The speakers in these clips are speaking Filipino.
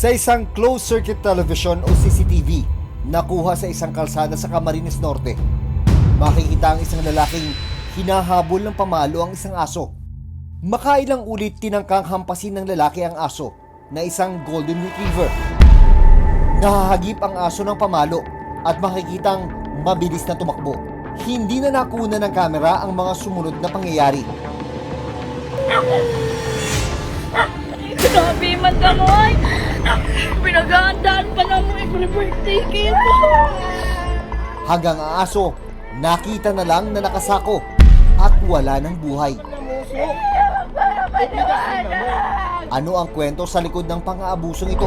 Sa isang closed-circuit television o CCTV, nakuha sa isang kalsada sa Camarines Norte, makikita ang isang lalaking hinahabol ng pamalo ang isang aso. Makailang ulit tinangkang hampasin ng lalaki ang aso na isang golden retriever. Nahahagip ang aso ng pamalo at makikitang mabilis na tumakbo. Hindi na nakuna ng kamera ang mga sumunod na pangyayari. Grabe man kamoy! Pinaghahandaan pa na mo yung birthday cake mo! Hanggang ang aso, nakita na lang na nakasako at wala ng buhay. Ano ang kwento sa likod ng pang-aabusong ito?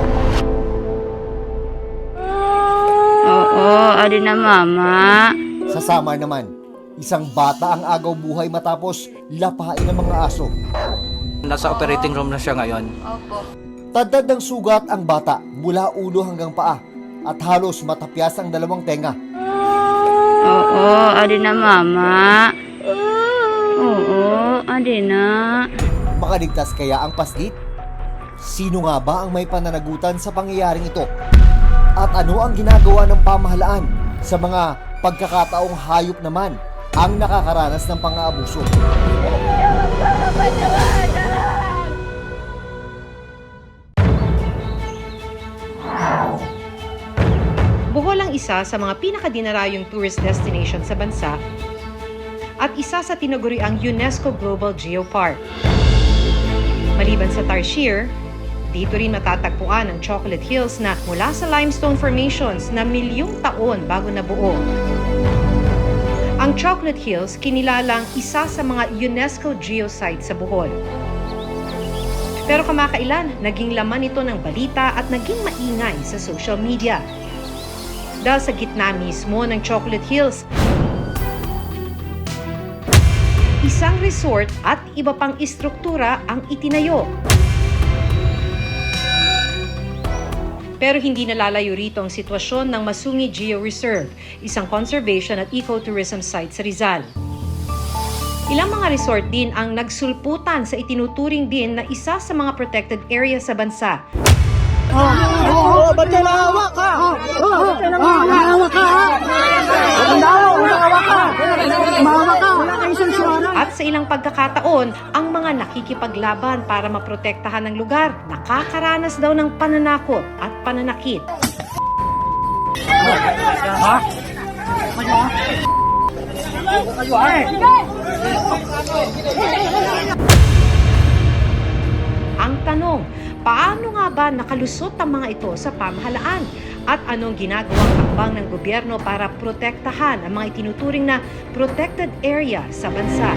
Oo, adi na mama. Sa Samar naman, isang bata ang agaw buhay matapos lapain ng mga aso. Nasa operating room na siya ngayon. Tadtad ng sugat ang bata mula ulo hanggang paa at halos matapyas ang dalawang tenga. Oo, adi na mama. Oo, adi na. Makaligtas kaya ang paslit? Sino nga ba ang may pananagutan sa pangyayaring ito? At ano ang ginagawa ng pamahalaan sa mga pagkakataong hayop naman ang nakakaranas ng pang-aabuso? Bohol isa sa mga pinakadinarayong tourist destination sa bansa at isa sa tinaguriang UNESCO Global Geopark. Maliban sa Tarsier, dito rin matatagpuan ang Chocolate Hills na mula sa limestone formations na milyong taon bago nabuo. Ang Chocolate Hills kinilalang isa sa mga UNESCO geosite sa Bohol. Pero kamakailan, naging laman ito ng balita at naging maingay sa social media dahil sa gitna mismo ng Chocolate Hills. Isang resort at iba pang istruktura ang itinayo. Pero hindi nalalayo rito ang sitwasyon ng Masungi Geo Reserve, isang conservation at ecotourism site sa Rizal. Ilang mga resort din ang nagsulputan sa itinuturing din na isa sa mga protected area sa bansa At sa ilang pagkakataon, ang mga nakikipaglaban para maprotektahan ng lugar nakakaranas daw ng pananakot at pananakit. Ang tanong, paano nga ba nakalusot ang mga ito sa pamahalaan? At anong ginagawang hakbang ng gobyerno para protektahan ang mga itinuturing na protected area sa bansa?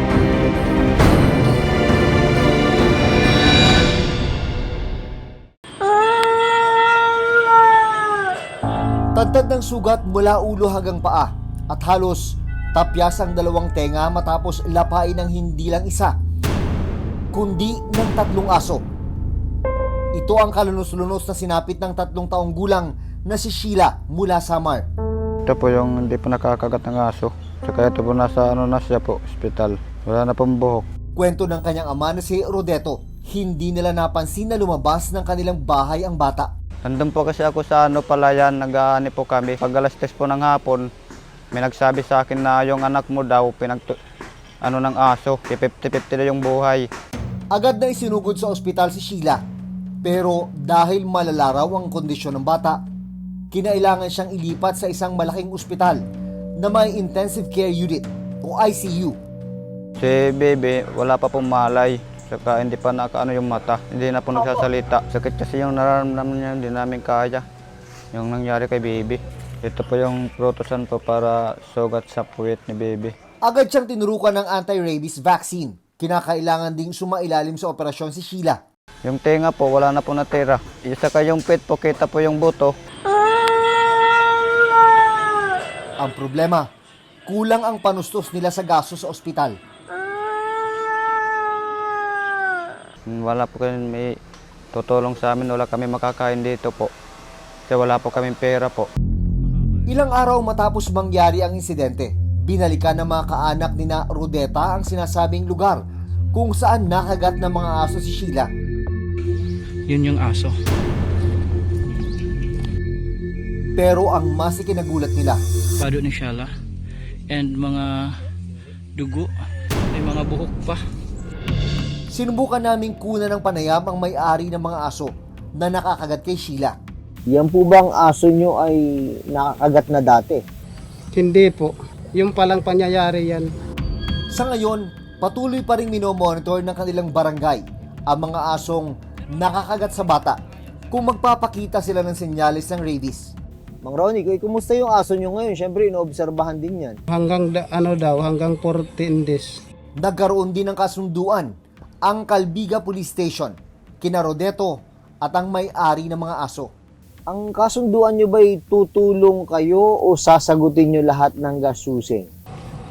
Tadtad ng sugat mula ulo hanggang paa at halos tapyas ang dalawang tenga matapos lapain ng hindi lang isa, kundi ng tatlong aso. Ito ang kalunos-lunos na sinapit ng tatlong taong gulang na si Sheila mula Samar. Ito po yung hindi po nakakagat ng aso. Saka ito po nasa ano na siya po, hospital. Wala na pong buhok. Kwento ng kanyang ama na si Rodeto, hindi nila napansin na lumabas ng kanilang bahay ang bata. Nandun po kasi ako sa ano palayan, nag-aani po kami. Pag alas 3 po ng hapon, may nagsabi sa akin na yung anak mo daw, pinag ano ng aso, 50-50 na yung buhay. Agad na isinugod sa ospital si Sheila. Pero dahil malala raw ang kondisyon ng bata, kinailangan siyang ilipat sa isang malaking ospital na may intensive care unit o ICU. Si baby, wala pa pong malay. Saka hindi pa nakaano yung mata. Hindi na po nagsasalita. Sakit kasi yung nararamdaman niya, hindi namin kaya. Yung nangyari kay baby. Ito po yung protosan po para sugat sa puwit ni baby. Agad siyang tinurukan ng anti-rabies vaccine. Kinakailangan ding sumailalim sa operasyon si Sheila. Yung tenga po, wala na po natira. Saka yung pit po, kita po yung buto. Ang problema, kulang ang panustos nila sa gasto sa ospital. Wala po kami may tutulong sa amin, wala kami makakain dito po. Kasi wala po kaming pera po. Ilang araw matapos mangyari ang insidente, binalikan ng mga kaanak ni na Rodeta ang sinasabing lugar kung saan nakagat ng mga aso si Sheila. Yun yung aso. Pero ang mas ikinagulat nila, Pado ni Shala. And mga dugo. May mga buhok pa. sinubukan naming kunan ng panayam ang may-ari ng mga aso na nakakagat kay Sheila. Yan po bang aso nyo ay nakakagat na dati? Hindi po. Yung palang pangyayari yan. Sa ngayon, patuloy pa rin minomonitor ng kanilang barangay ang mga asong nakakagat sa bata kung magpapakita sila ng senyales ng rabies. Mang Ronnie, kay kumusta yung aso nyo ngayon? Siyempre, inoobserbahan din yan. Hanggang da- ano daw, hanggang 14 days. Nagkaroon din ng kasunduan ang Calbiga Police Station, kina Rodeto at ang may-ari ng mga aso. Ang kasunduan nyo ba'y tutulong kayo o sasagutin nyo lahat ng gasusin?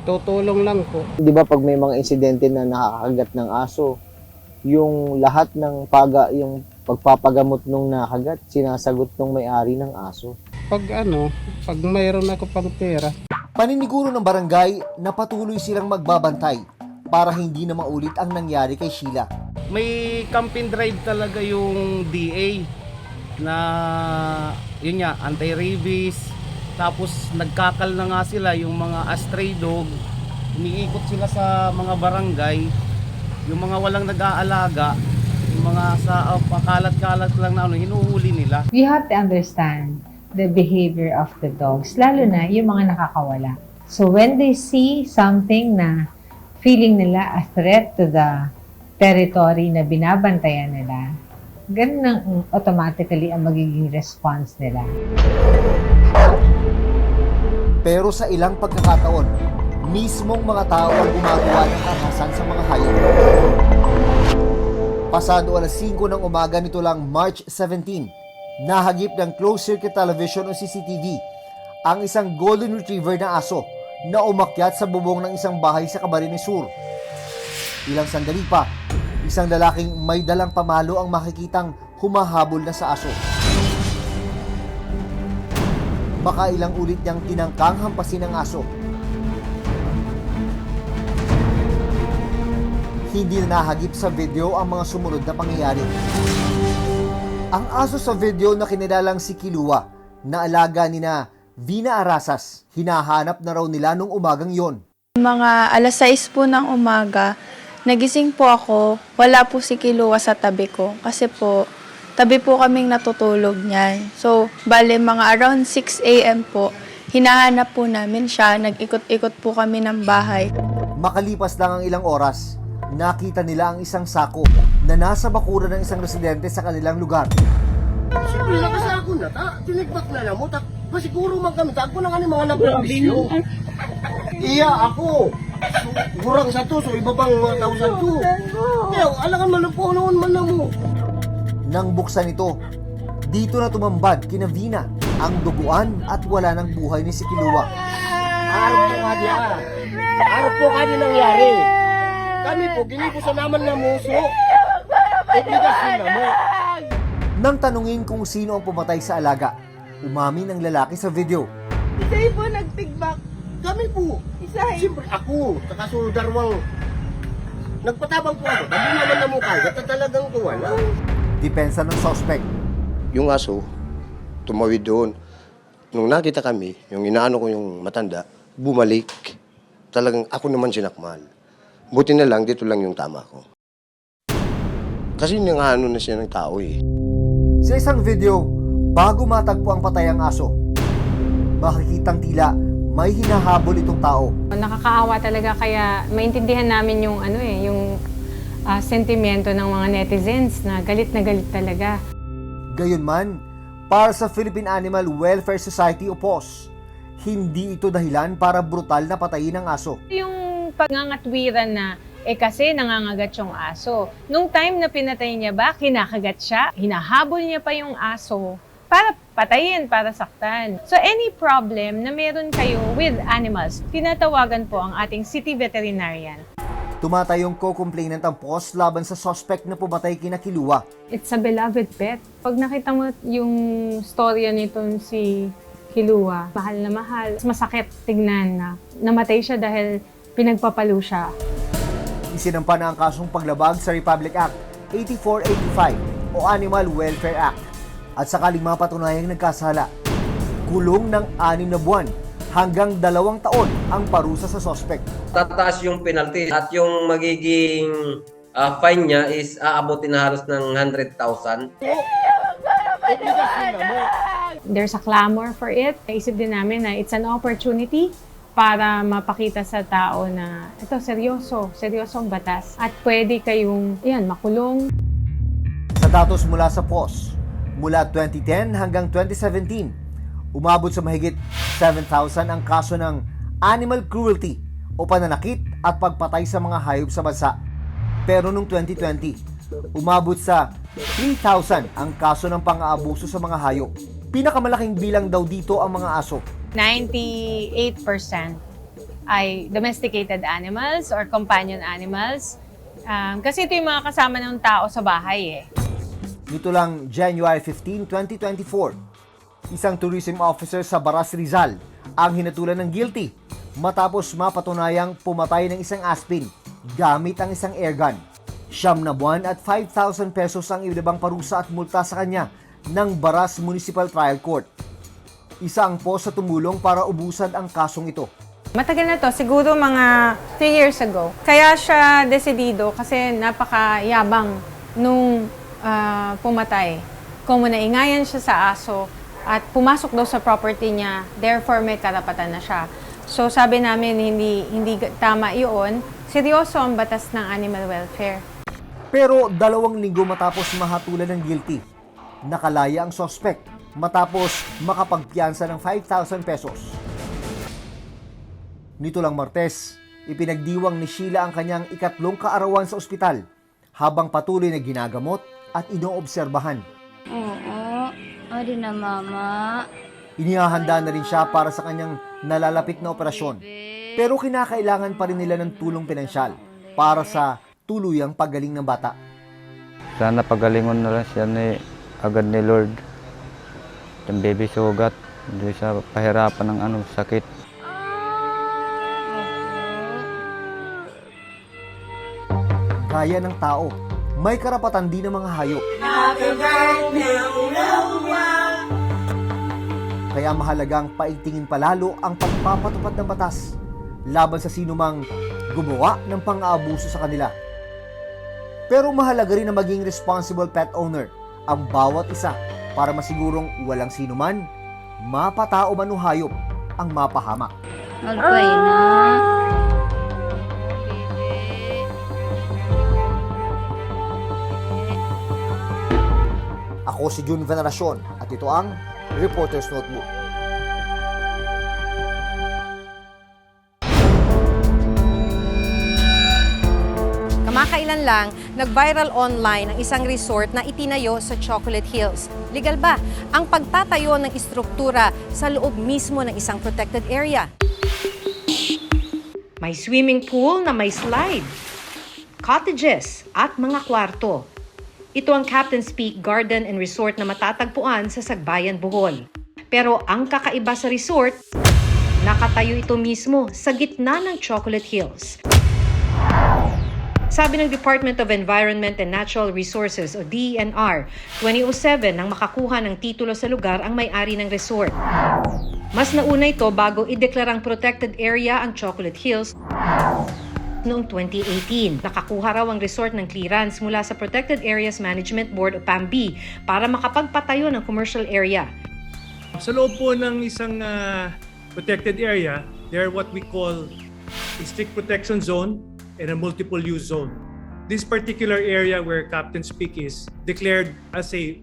Tutulong lang po. Di ba pag may mga insidente na nakakagat ng aso, yung lahat ng paga, yung pagpapagamot nung nakagat, sinasagot ng may-ari ng aso. Pag ano, pag mayroon ako pang pera, Paniniguro ng barangay na patuloy silang magbabantay para hindi na maulit ang nangyari kay Sheila. may campaign drive talaga yung DA na yun nga anti-rabies tapos nagkakal na nga sila yung mga stray dog umiikot sila sa mga barangay yung mga walang nag-aalaga yung mga sa uh, pakalat-kalat lang na ano hinuhuli nila we have to understand the behavior of the dogs, lalo na yung mga nakakawala. So when they see something na feeling nila a threat to the territory na binabantayan nila, ganun ang automatically ang magiging response nila. Pero sa ilang pagkakataon, mismong mga tao ang gumagawa ng karahasan sa mga hayop. Pasado alas 5 ng umaga nito lang March 17, nahagip ng closed-circuit television o CCTV ang isang golden retriever na aso na umakyat sa bubong ng isang bahay sa Camarines Sur. Ilang sandali pa, isang lalaking may dalang pamalo ang makikitang humahabol na sa aso. Makailang ulit niyang tinangkang hampasin ang aso. Hindi na nahagip sa video ang mga sumunod na pangyayari. Ang aso sa video na kinilalang si Kilua na alaga ni na Vina Arasas, hinahanap na raw nila nung umagang yon. Mga alas 6 po ng umaga, nagising po ako, wala po si Kilua sa tabi ko. Kasi po, tabi po kaming natutulog niyan. So, bale mga around 6 a.m. po, hinahanap po namin siya, nag-ikot-ikot po kami ng bahay. Makalipas lang ang ilang oras, nakita nila ang isang sako na nasa bakuran ng isang residente sa kanilang lugar. Siyempre, lakas ako na ta. Tinigbak na lang mo. Ta, pasiguro man kami. Ta, ako na ni mga nagbabisyo. Iya, ako. So, Gurang sa to, so iba tausan to. Kaya, alangan man po, noon man na mo. Nang buksan ito, dito na tumambad kina Vina ang duguan at wala ng buhay ni si Kilua. Arap po nga di ah. Arap po nga nangyari. Kami po, gini po sa naman na muso. Obligasyon na mo. Nang tanungin kung sino ang pumatay sa alaga, umamin ang lalaki sa video. Isay po nagtigbak. Kami po. Isay. Siyempre, ako. Takasudarwang. Nagpatabang po ako. Dali naman na mo kaya. talagang kuwala. Depensa ng suspect. yung aso, tumawid doon. Nung nakita kami, yung inaano ko yung matanda, bumalik. Talagang ako naman sinakmal. Buti na lang, dito lang yung tama ko. Kasi nangaano na siya ng tao eh. Sa isang video, bago matagpo ang patay ang aso, makikitang tila may hinahabol itong tao. Nakakaawa talaga kaya maintindihan namin yung ano eh, yung ah, sentimento ng mga netizens na galit na galit talaga. Gayunman, para sa Philippine Animal Welfare Society o POS, hindi ito dahilan para brutal na patayin ang aso. Yung pagngangatwiran na eh kasi nangangagat yung aso. Nung time na pinatay niya ba, kinakagat siya, hinahabol niya pa yung aso para patayin, para saktan. So any problem na meron kayo with animals, tinatawagan po ang ating city veterinarian. Tumatayong co-complainant ang POS laban sa suspect na pumatay kina Kilua. It's a beloved pet. Pag nakita mo yung storya nitong si Kilua, mahal na mahal. Masakit tignan na namatay siya dahil pinagpapalo siya. Isinampa na ang kasong paglabag sa Republic Act 8485 o Animal Welfare Act at sakaling mapatunayang nagkasala, kulong ng anim na buwan hanggang dalawang taon ang parusa sa sospek. tataas yung penalty at yung magiging ah, fine niya is aabutin na halos ng 100,000. There's a clamor for it. Naisip din namin na it's an opportunity para mapakita sa tao na ito, seryoso, seryosong batas. At pwede kayong, yan, makulong. Sa datos mula sa POS, mula 2010 hanggang 2017, umabot sa mahigit 7,000 ang kaso ng animal cruelty o pananakit at pagpatay sa mga hayop sa bansa. Pero noong 2020, umabot sa 3,000 ang kaso ng pang-aabuso sa mga hayop. Pinakamalaking bilang daw dito ang mga aso. 98% ay domesticated animals or companion animals. Um, kasi ito yung mga kasama ng tao sa bahay eh. Nito lang January 15, 2024, isang tourism officer sa Baras Rizal ang hinatulan ng guilty matapos mapatunayang pumatay ng isang aspin gamit ang isang airgun. Siyam na buwan at 5,000 pesos ang ibang parusa at multa sa kanya ng Baras Municipal Trial Court. Isa ang po sa tumulong para ubusan ang kasong ito. Matagal na to, siguro mga 3 years ago. Kaya siya desidido kasi napakayabang nung ah, pumatay. Kung naingayan siya sa aso at pumasok daw sa property niya, therefore may karapatan na siya. So sabi namin hindi hindi tama iyon. Seryoso ang batas ng animal welfare. Pero dalawang linggo matapos mahatulan ng guilty, nakalaya ang sospek matapos makapagpiyansa ng 5,000 pesos. Nito lang Martes, ipinagdiwang ni Sheila ang kanyang ikatlong kaarawan sa ospital habang patuloy na ginagamot at inoobserbahan. Oo, adi na mama. Inihahanda na rin siya para sa kanyang nalalapit na operasyon. Pero kinakailangan pa rin nila ng tulong pinansyal para sa tuluyang paggaling ng bata. Sana pagalingon na lang siya ni agad ni Lord. Yung baby sugat, hindi siya pahirapan ng ano, sakit. Gaya ng tao, may karapatan din ng mga hayop. Kaya mahalagang paigtingin palalo ang pagpapatupad ng batas laban sa sinumang gumawa ng pang-aabuso sa kanila. Pero mahalaga rin na maging responsible pet owner ang bawat isa para masigurong walang sinuman, mapatao man o hayop ang mapahamak. Magpay na. Ako si Jun Veneracion at ito ang Reporter's Notebook. Kamakailan lang, nag-viral online ang isang resort na itinayo sa Chocolate Hills. Legal ba ang pagtatayo ng istruktura sa loob mismo ng isang protected area? May swimming pool na may slide, cottages at mga kwarto. Ito ang Captain's Peak Garden and Resort na matatagpuan sa Sagbayan, Bohol. Pero ang kakaiba sa resort, nakatayo ito mismo sa gitna ng Chocolate Hills. Sabi ng Department of Environment and Natural Resources o DENR, 2007 nang makakuha ng titulo sa lugar ang may-ari ng resort. Mas nauna ito bago ideklarang protected area ang Chocolate Hills noong 2018. Nakakuha raw ang resort ng clearance mula sa Protected Areas Management Board o PAMB para makapagpatayo ng commercial area. Sa loob po ng isang ah, protected area, there what we call a strict protection zone and a multiple use zone. This particular area where Captain's Peak is declared as a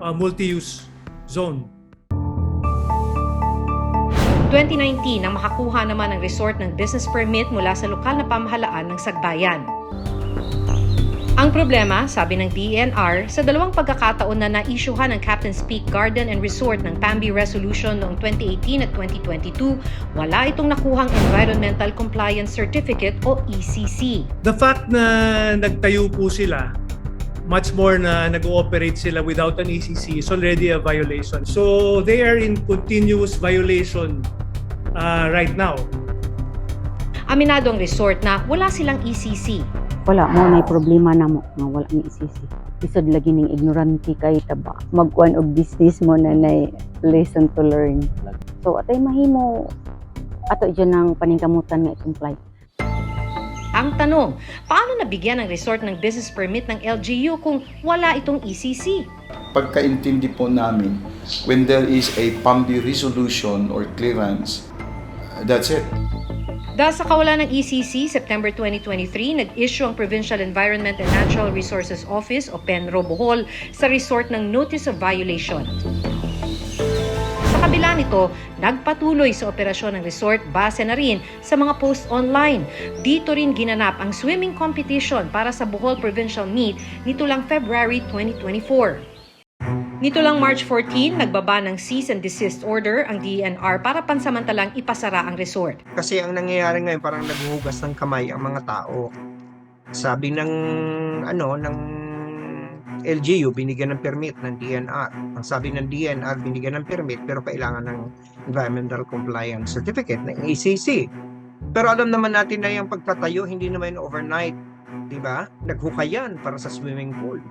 uh, multi-use zone. 2019 nang makakuha naman ang resort ng business permit mula sa lokal na pamahalaan ng Sagbayan. Ang problema, sabi ng DENR, sa dalawang pagkakataon na naisyuhan ng Captain's Peak Garden and Resort ng PAMBI Resolution noong 2018 at 2022, wala itong nakuhang Environmental Compliance Certificate o ECC. The fact na nagtayo po sila, much more na nag-ooperate sila without an ECC is already a violation. So they are in continuous violation uh, right now. Aminado ang resort na wala silang ECC. wala mo na problema na mo nga wala ni isisi isod lagi ning ignorante kay taba. Magkuan og business mo na nay lesson to learn. So atay mahimo. Ato dyan ang paningkamutan nga i-comply Ang tanong, paano nabigyan ng resort ng business permit ng LGU kung wala itong ECC? pagkaintindi po namin, when there is a PAMBI resolution or clearance, that's it. Dahil sa kawalan ng ECC, September 2023, nag-issue ang Provincial Environment and Natural Resources Office o PENRO Bohol sa resort ng Notice of Violation. Sa kabila nito, nagpatuloy sa operasyon ng resort base na rin sa mga post online. Dito rin ginanap ang swimming competition para sa Bohol Provincial Meet nito lang February 2024. Nito lang March 14, nagbaba ng cease and desist order ang DNR para pansamantalang ipasara ang resort. Kasi ang nangyayari ngayon parang naghuhugas ng kamay ang mga tao. Sabi ng ano ng LGU binigyan ng permit ng DNR. Ang sabi ng DNR binigyan ng permit pero kailangan ng environmental compliance certificate ng ACC. Pero alam naman natin na yung pagtatayo hindi naman overnight, 'di ba? Naghukayan para sa swimming pool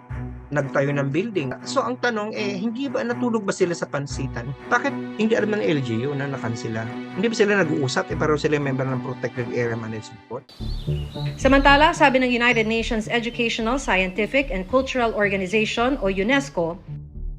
nagtayo ng building. So ang tanong eh, hindi ba natulog ba sila sa pansitan? Bakit hindi alam ng LGU na nakansila? Hindi ba sila nag-uusap eh pero sila yung member ng Protected Area Management Board? Samantala, sabi ng United Nations Educational, Scientific and Cultural Organization o UNESCO,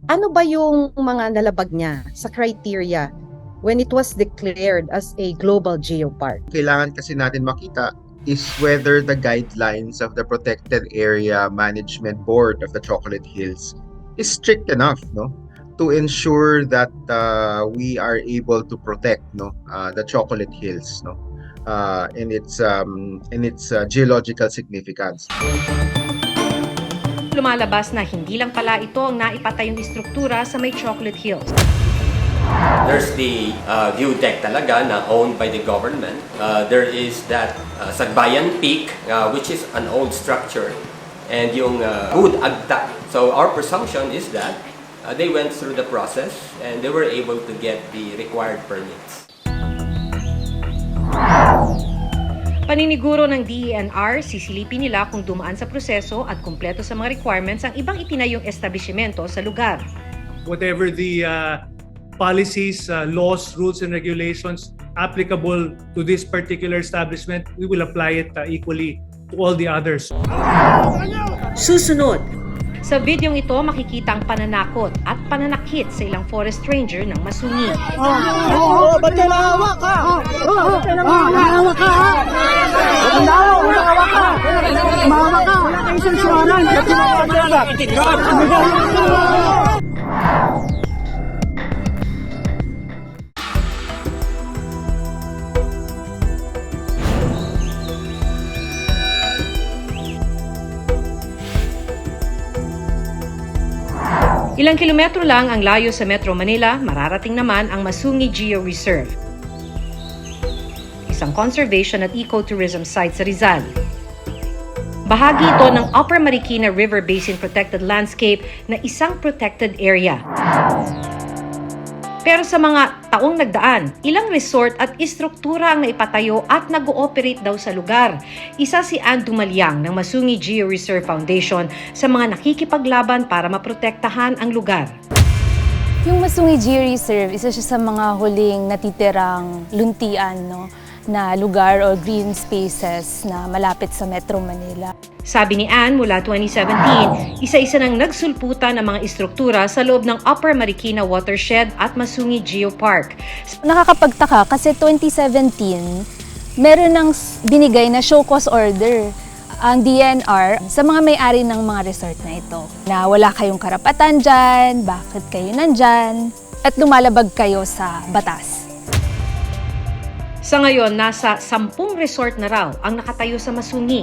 Ano ba yung mga nalabag niya sa criteria when it was declared as a global geopark? kailangan kasi natin makita is whether the guidelines of the Protected Area Management Board of the Chocolate Hills is strict enough, no? To ensure that uh, we are able to protect, no, uh, the Chocolate Hills, no, uh, in its um, in its uh, geological significance. lumalabas na hindi lang pala ito ang naipatayong istruktura sa may Chocolate Hills. There's the uh, view deck talaga na owned by the government. Uh, there is that uh, Sagbayan Peak, uh, which is an old structure, and yung uh, Good Agta. So our presumption is that uh, they went through the process and they were able to get the required permits. Paniniguro ng DENR, sisilipin nila kung dumaan sa proseso at kumpleto sa mga requirements ang ibang itinayong establishmento sa lugar. Whatever the uh, policies, uh, laws, rules, and regulations applicable to this particular establishment, we will apply it uh, equally to all the others. Susunod, sa videong ito makikita ang pananakot at pananakit sa ilang forest ranger ng masungi. Oo, ba't ka nahawa ka? Oo, nahawa ka ha? Nahawa, nahawa ka. Mahawa ka. Wala kang. Ba't ka Ilang kilometro lang ang layo sa Metro Manila, mararating naman ang Masungi Geo Reserve. Isang conservation at ecotourism site sa Rizal. Bahagi ito ng Upper Marikina River Basin Protected Landscape na isang protected area. Pero sa mga taong nagdaan, ilang resort at istruktura ang naipatayo at nag-ooperate daw sa lugar. Isa si Ann Dumalyang ng Masungi Geo Reserve Foundation sa mga nakikipaglaban para maprotektahan ang lugar. Yung Masungi Geo Reserve, isa siya sa mga huling natitirang luntian no, na lugar or green spaces na malapit sa Metro Manila. Sabi ni Ann, mula 2017, isa-isa nang nagsulputan ng mga istruktura sa loob ng Upper Marikina Watershed at Masungi Geopark. Nakakapagtaka kasi 2017, meron ng binigay na show cause order ang DNR sa mga may-ari ng mga resort na ito. Na wala kayong karapatan dyan, bakit kayo nandyan, at lumalabag kayo sa batas. Sa ngayon, nasa sampung resort na raw ang nakatayo sa Masungi.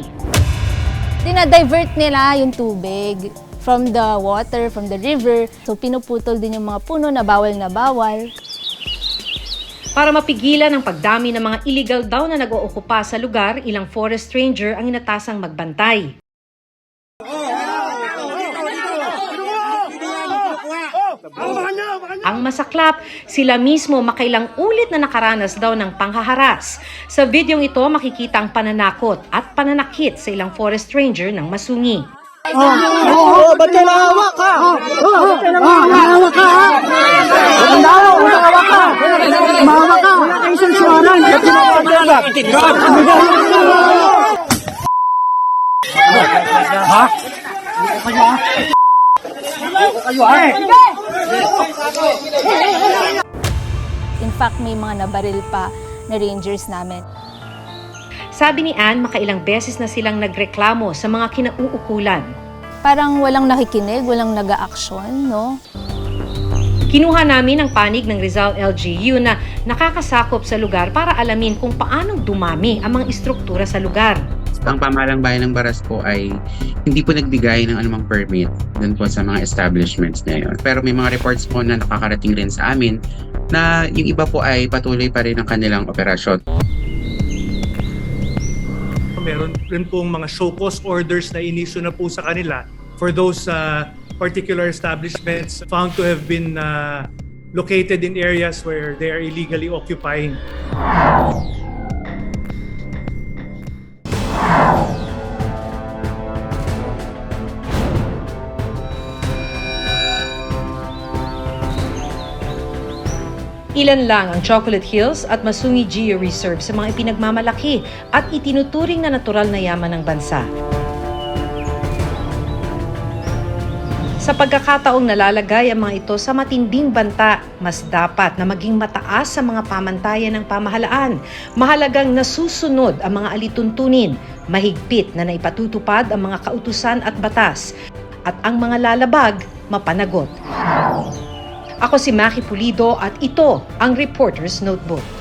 Dinadivert nila yung tubig from the water, from the river. So pinuputol din yung mga puno na bawal na bawal. Para mapigilan ang pagdami ng mga illegal daw na nag-ookupa sa lugar, ilang forest ranger ang inatasang magbantay. Ang masaklap, sila mismo makailang ulit na nakaranas daw ng panghaharas. Sa videong ito, makikita ang pananakot at pananakit sa ilang forest ranger ng Masungi. Oh, ba't ka nahawak ka? Oh, ba't ka nahawak ka? Ang daw, nahawak ka. Mahawak ka. Wala kayo isang suwaran. Ba't ka nahawak Ha? Kayo ha? Kayo ha? In fact, may mga nabaril pa na rangers namin. Sabi ni Anne, makailang beses na silang nagreklamo sa mga kinauukulan. Parang walang nakikinig, walang nag-aaksyon, no? Kinuha namin ang panig ng Rizal LGU na nakakasakop sa lugar para alamin kung paanong dumami ang mga istruktura sa lugar. Ang pamahalang bayan ng Baras po ay hindi po nagbigay ng anumang permit dun po sa mga establishments na yun. Pero may mga reports po na nakakarating rin sa amin na yung iba po ay patuloy pa rin ang kanilang operasyon. Meron rin pong mga show cause orders na inisyo na po sa kanila for those uh, particular establishments found to have been uh, located in areas where they are illegally occupying. Ilan lang ang Chocolate Hills at Masungi Geo Reserve sa mga ipinagmamalaki at itinuturing na natural na yaman ng bansa. Sa pagkakataong nalalagay ang mga ito sa matinding banta, mas dapat na maging mataas sa mga pamantayan ng pamahalaan. Mahalagang nasusunod ang mga alituntunin, mahigpit na naipatutupad ang mga kautusan at batas, at ang mga lalabag mapanagot. Ako si Maki Pulido at ito ang Reporter's Notebook.